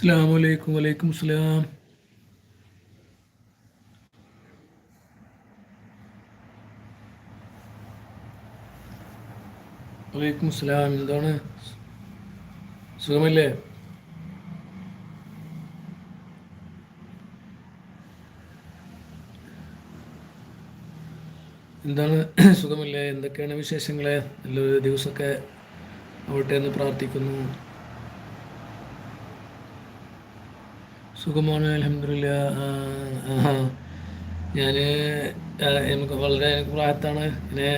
അസ്സാം വലൈക്കും വലൈക്കും സ്ലാം വലൈക്കും സ്ലാം എന്താണ്? സുഖമല്ലേ? എന്താണ്? സുഖമില്ലേ? എന്തൊക്കെയാണ് വിശേഷങ്ങളെ? നല്ലൊരു ദിവസമൊക്കെ ആവട്ടെ എന്ന് പ്രാർത്ഥിക്കുന്നു. സുഖമാണ് അലഹമില്ല ഞാൻ എനിക്ക് വളരെ എനിക്ക് പ്രായത്താണ്. പിന്നെ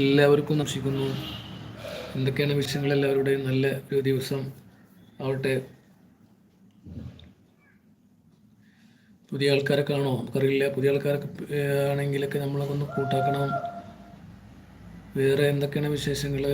എല്ലാവർക്കും നർശിക്കുന്നു എന്തൊക്കെയാണ് വിഷയങ്ങൾ എല്ലാവരുടെയും? നല്ല ഒരു ദിവസം ആവട്ടെ. പുതിയ ആൾക്കാരൊക്കെ ആണോ നമുക്കറിയില്ല. പുതിയ ആൾക്കാരൊക്കെ ആണെങ്കിലൊക്കെ നമ്മളൊക്കെ ഒന്ന് കൂട്ടാക്കണം. വേറെ എന്തൊക്കെയാണ് വിശേഷങ്ങൾ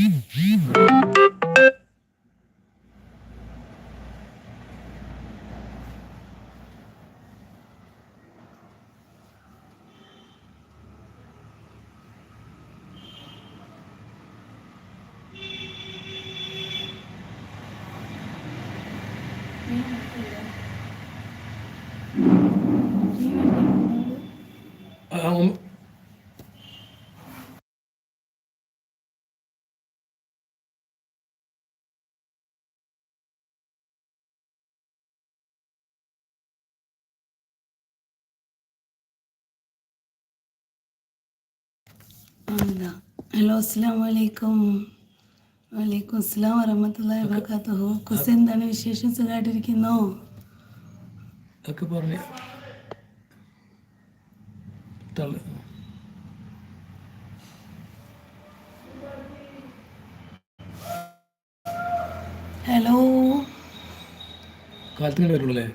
Música ഹലോ അസ്സാം വലൈക്കും വലൈക്കും അസ്സാം വറഹമത്തല്ലാ വാബർക്കാത്തുഹു കുസ് എന്താണ് വിശേഷം? സുഖമായിട്ടിരിക്കുന്നോ ഒക്കെ പറഞ്ഞ്. തള്ളു. ഹലോ. വരുള്ളൂ അല്ലേ?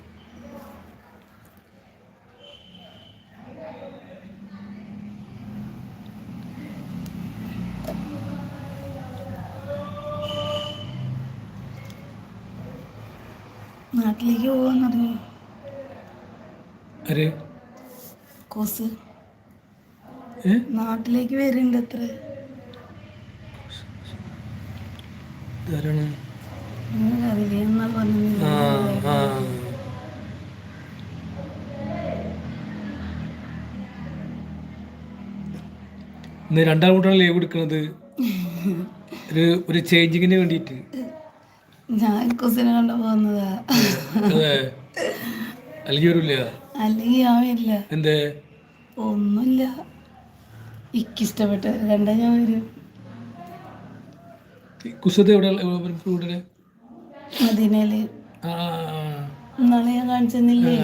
വരുന്നുണ്ട് അത്ര പറഞ്ഞു ഇന്ന് രണ്ടാം കൂട്ടാണ് ലീവ് എടുക്കുന്നത് ഒരു ഒരു ചേഞ്ചിങ്ങിന് വേണ്ടിയിട്ട്. ഞാൻ കുസിനെ കണ്ട പോകുന്നതാ അല്ലെങ്കിൽ വരില്ല? അല്ലെങ്കിൽ എന്തേ? ഒന്നുമില്ല. ഇക്കിഷ്ടപ്പെട്ടവർ കണ്ടാ ഞാൻ വരും. കുസത് എവിടെ ഇവിടെ മദീനയിൽ. ഇന്നാളെ ഞാൻ കാണിച്ചെന്നില്ലേ?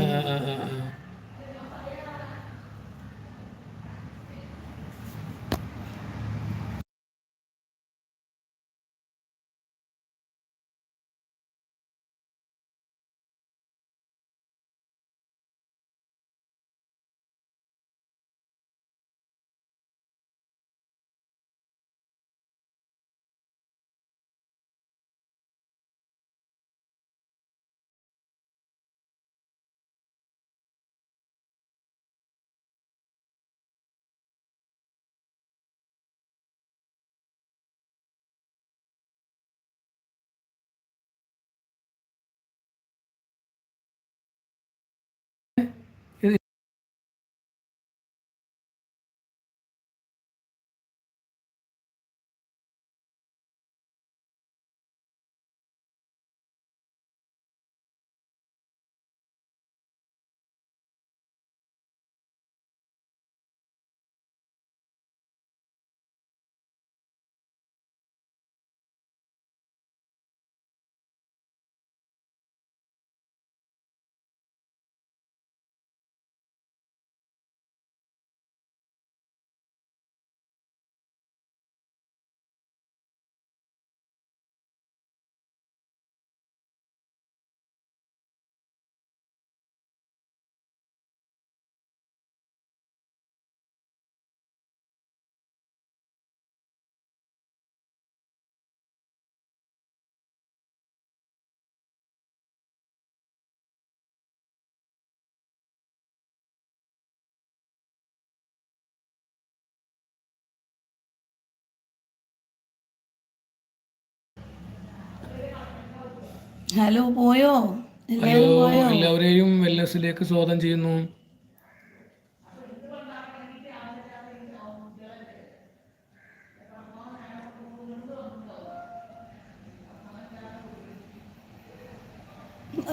ഹലോ പോയോ? ഹലോ എല്ലാവരെയും വെല്ലസിലേക്ക് സ്വാഗതം ചെയ്യുന്നു.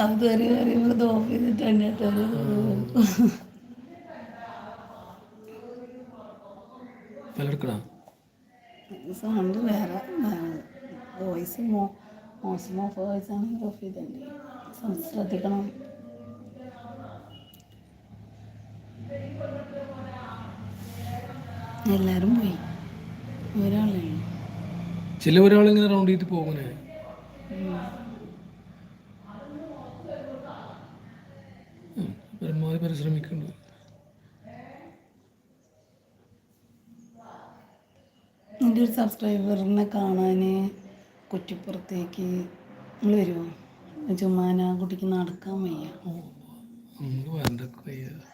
അത് ഒരു കാര്യം ഓഫ് ചെയ്തിട്ടുണ്ട് കേട്ടോ സൗണ്ട് വേറെ. വോയിസ് മോ മോശം ഓഫ് വോയിസ് ആണെങ്കിൽ ഓഫ് ചെയ്തിട്ടുണ്ട് ശ്രദ്ധിക്കണം. എല്ലാവരും പോയി. ഒരാളെ. ചില ഒരാളിങ്ങനെ റൗണ്ട് ചെയ്തിട്ട് പോകുന്നേ? ഉം, പരമാവധി പരിശ്രമിക്കുന്നുണ്ട് എന്റെ ഒരു സബ്സ്ക്രൈബറിനെ കാണാൻ കുറ്റിപ്പുറത്തേക്ക് നിങ്ങൾ വരുമോ ചുമ്മാന കുട്ടിക്ക് നടക്കാൻ വയ്യ വയ്യ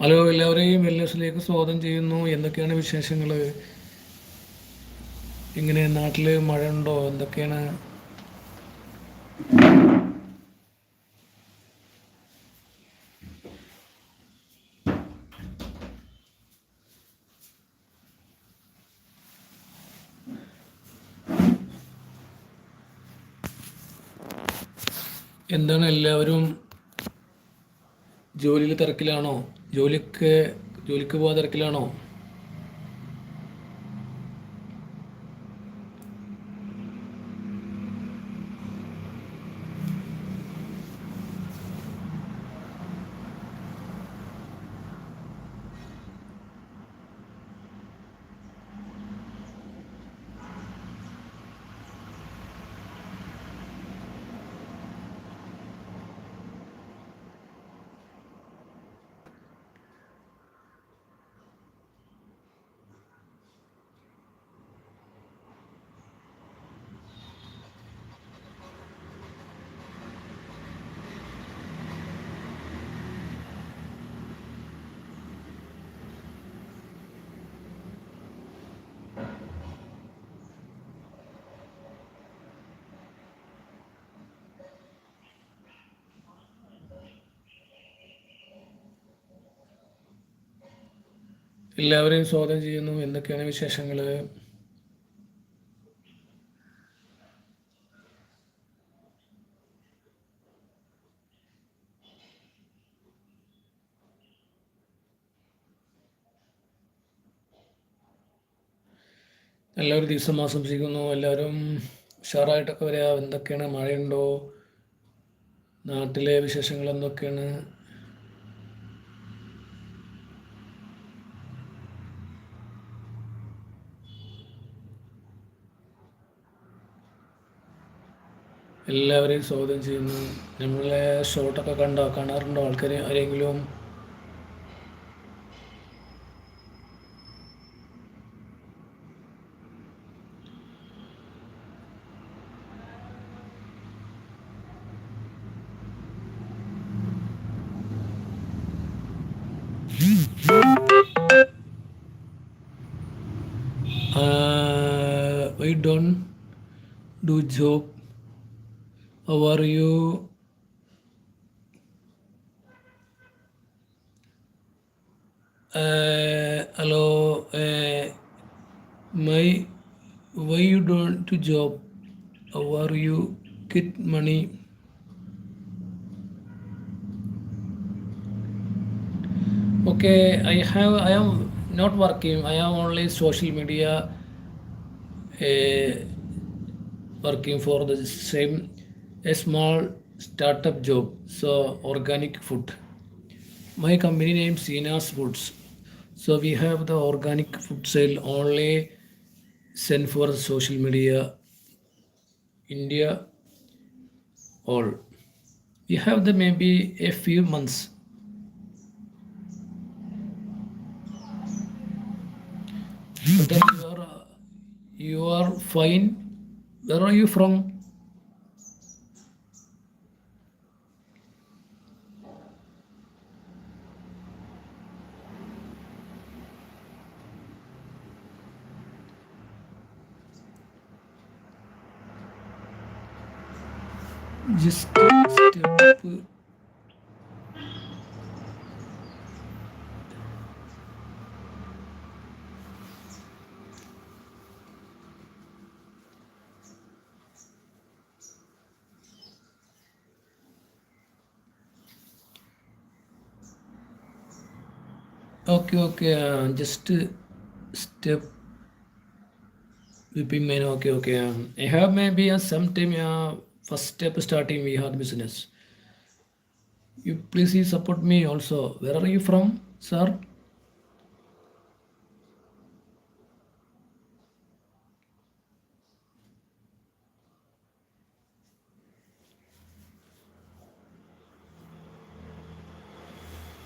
ഹലോ എല്ലാവരെയും എൽ എസിലേക്ക് സ്വാഗതം ചെയ്യുന്നു. എന്തൊക്കെയാണ് വിശേഷങ്ങൾ ഇങ്ങനെ നാട്ടിൽ മഴ ഉണ്ടോ എന്തൊക്കെയാണ്? എന്താണ് എല്ലാവരും ജോലിയിൽ തിരക്കിലാണോ? ജോലിക്ക് ജോലിക്ക് പോകാൻ എല്ലാവരെയും സ്വാഗതം ചെയ്യുന്നു. എന്തൊക്കെയാണ് വിശേഷങ്ങൾ എല്ലാവരും ദിവസം ആശംസിക്കുന്നു എല്ലാവരും. ഉഷാറായിട്ടൊക്കെ വരിക. എന്തൊക്കെയാണ്? മഴയുണ്ടോ? നാട്ടിലെ വിശേഷങ്ങൾ എന്തൊക്കെയാണ്? എല്ലാവരെയും സ്വാഗതം ചെയ്യുന്നു. നമ്മളെ ഷോട്ടൊക്കെ കണ്ടോ കാണാറുണ്ടോ? ആൾക്കാർ ആരെങ്കിലും? Uh, we do joke. How are you? Uh, hello, uh, my why you don't to job? How are you get money? Okay, I have. I am not working. I am only social media. Uh, working for the same a small startup job. So organic food. My company name is Sina's Foods. So we have the organic food sale only send for social media India all. We have the maybe a few months. But then you are you are fine. Where are you from? just stood still. Put... Okay, okay, uh, just uh, step with me. Okay, okay. Um, I have maybe uh, sometime. yeah. First step starting we are business you please you support me also where are you from sir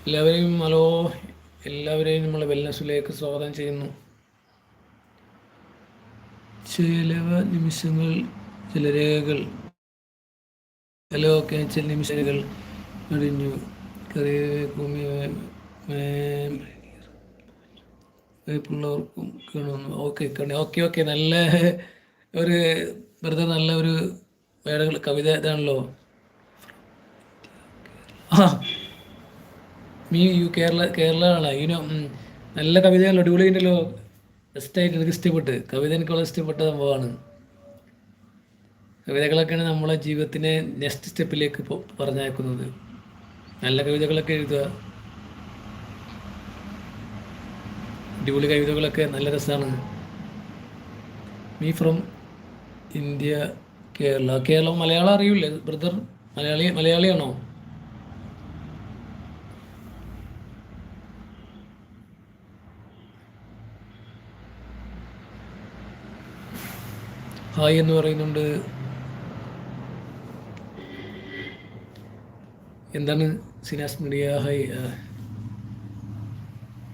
എല്ലാവരെയും hello എല്ലാവരെയും നമ്മൾ വെൽനസ്സിലേക്ക് സ്വാഗതം ചെയ്യുന്നു. ചിലവ നിമിഷങ്ങൾ ചില രേഖകൾ hello okay നിമിഷകൾ കഴിഞ്ഞു പിള്ളേർക്കും കാണുന്നു. ഓക്കെ കണി ഓക്കെ ഓക്കെ. നല്ല ഒരു വെറുതെ നല്ല ഒരു വേടകൾ കവിത ഇതാണല്ലോ. ആ മീ യു കേരള കേരള ആളാ യുനോ നല്ല കവിതയാണല്ലോ. അടിപൊളിയുണ്ടല്ലോ ബെസ്റ്റായിട്ട് എനിക്ക് ഇഷ്ടപ്പെട്ട്. കവിത എനിക്ക് വളരെ ഇഷ്ടപ്പെട്ട സംഭവമാണ്. കവിതകളൊക്കെയാണ് നമ്മളെ ജീവിതത്തിനെ നെക്സ്റ്റ് സ്റ്റെപ്പിലേക്ക് പറഞ്ഞയക്കുന്നത്. നല്ല കവിതകളൊക്കെ എഴുതുക. അടിപൊളി കവിതകളൊക്കെ നല്ല രസമാണ് me from India Kerala. Keralam Malayalam അറിയില്ലേ? ബ്രദർ മലയാളി മലയാളിയാണോ? ഹായ് എന്ന് പറയുന്നുണ്ട്. എന്താണ് സിനാസ് മീഡിയ? ഹൈ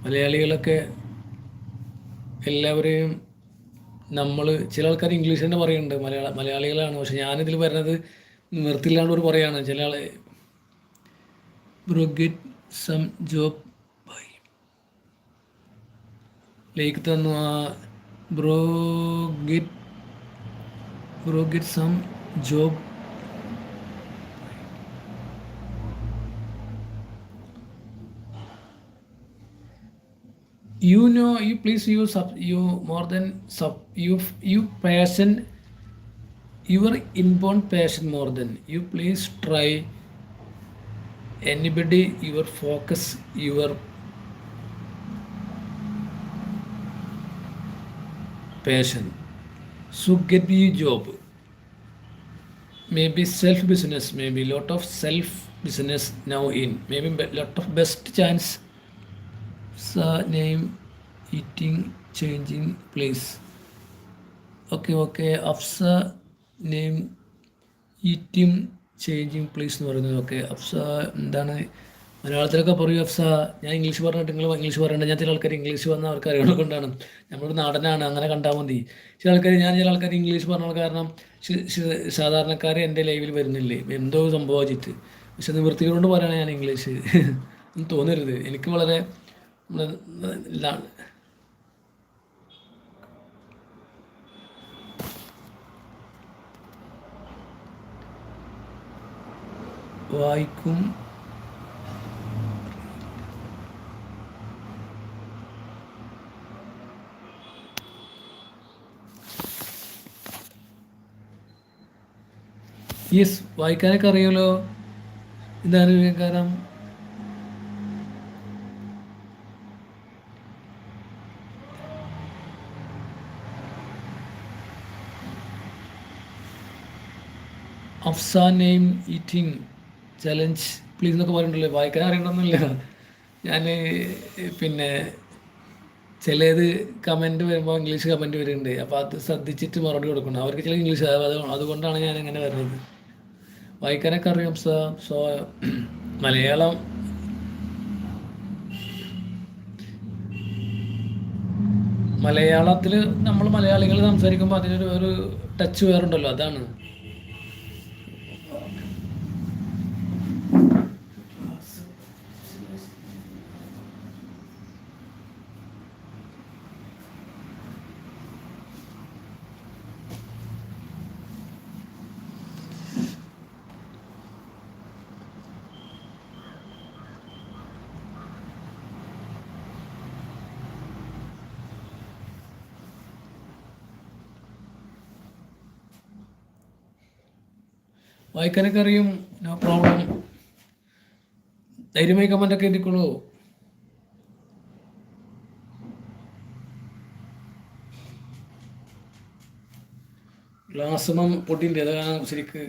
മലയാളികളൊക്കെ എല്ലാവരെയും നമ്മൾ ചില ആൾക്കാർ ഇംഗ്ലീഷ് തന്നെ പറയുന്നുണ്ട് മലയാള മലയാളികളാണ്. പക്ഷെ ഞാനിതിൽ വരുന്നത് നിർത്തില്ലാണ്ട് ഒരു പറയാണ്. ചില ആളെ bro get some job by like തന്നു ആ bro get some job you know you please use sub you more than sub you you passion your inborn passion more than you please try anybody your focus your passion. So get me job. Maybe self business maybe lot of self business now in maybe lot of best chance sa name eating changing place. Okay okay Afsa name eating changing place എന്ന് പറയുന്നത്. Okay Afza എന്താണ്? മലയാളത്തിലൊക്കെ പറയൂ അഫ്സ ഞാൻ English പറഞ്ഞിട്ട് നിങ്ങൾ English പറയണ്ട. ഞാൻ ചില ആൾക്കാർ ഇംഗ്ലീഷ് വന്ന ആൾക്കാർ അറിയുന്നത് കൊണ്ടാണ് നമ്മളൊരു നാടനാണ്. അങ്ങനെ കണ്ടാൽ മതി. ചില ആൾക്കാർ ഞാൻ ചില ആൾക്കാർ ഇംഗ്ലീഷ് പറഞ്ഞ കാരണം സാധാരണക്കാർ എന്റെ ലൈവിൽ വരുന്നില്ലേ? എന്തോ സംഭവിച്ചിട്ട് പക്ഷെ നിവൃത്തികളോട് പറയണേ ഞാൻ ഇംഗ്ലീഷ് തോന്നരുത്. എനിക്ക് വളരെ ഇതാണ് വായിക്കും. യെസ് വായിക്കാനൊക്കെ അറിയാമല്ലോ ഇതാണ് കാരണം Afsa name eating challenge please എന്നൊക്കെ പറഞ്ഞിട്ടുള്ളൂ വായിക്കാൻ അറിയണമെന്നില്ല. ഞാൻ പിന്നെ ചിലത് കമന്റ് വരുമ്പോൾ ഇംഗ്ലീഷ് കമന്റ് വരുന്നുണ്ട്. അപ്പോൾ അത് ശ്രദ്ധിച്ചിട്ട് മറുപടി കൊടുക്കണം. അവർക്ക് ചില ഇംഗ്ലീഷ് അത് അതുകൊണ്ടാണ് ഞാൻ ഇങ്ങനെ വരുന്നത്. വായിക്കാനൊക്കെ അറിയാം സോ സോ മലയാളം മലയാളത്തിൽ നമ്മൾ മലയാളികൾ സംസാരിക്കുമ്പോൾ അതിനൊരു ഒരു ടച്ച് വേറുണ്ടല്ലോ അതാണ്. വായിക്കാനൊക്കെ അറിയും. നോ പ്രോബ്ലം ധൈര്യമായി കമന്റൊക്കെ എഴുതിക്കോളൂ. ഗ്ലാസ്സുമം പൊട്ടിന്റെ അതാണ് ശരിക്ക്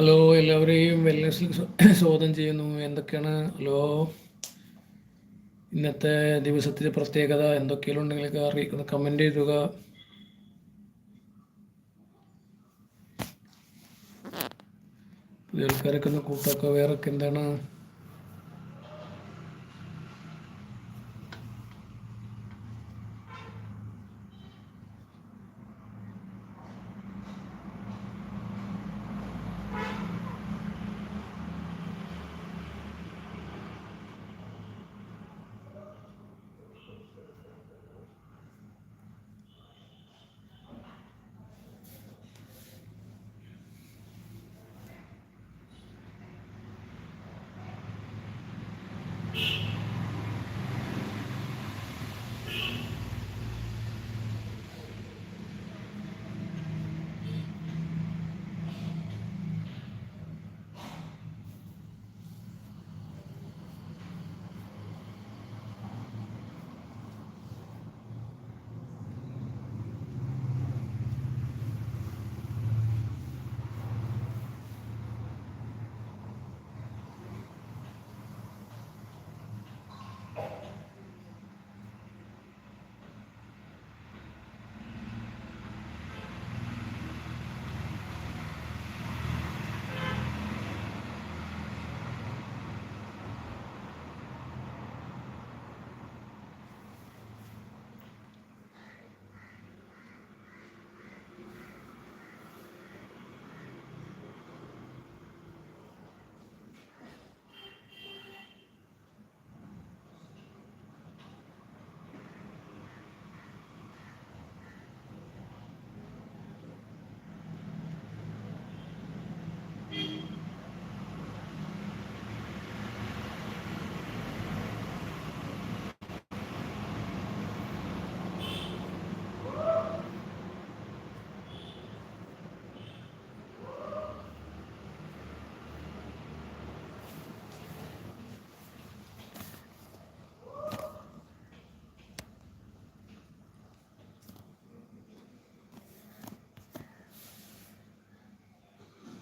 ഹലോ എല്ലാവരെയും വെൽനെസ്സിൽ സ്വാഗതം ചെയ്യുന്നു. എന്തൊക്കെയാണ്? ഹലോ ഇന്നത്തെ ദിവസത്തിന്റെ പ്രത്യേകത എന്തൊക്കെയാണ് ഉണ്ടെങ്കിലൊക്കെ അറിയിക്കുന്ന കമന്റ് ചെയ്തുക പുതിയ ആൾക്കാരൊക്കെ ഒന്ന് കൂട്ടൊക്കെ വേറൊക്കെ എന്താണ്?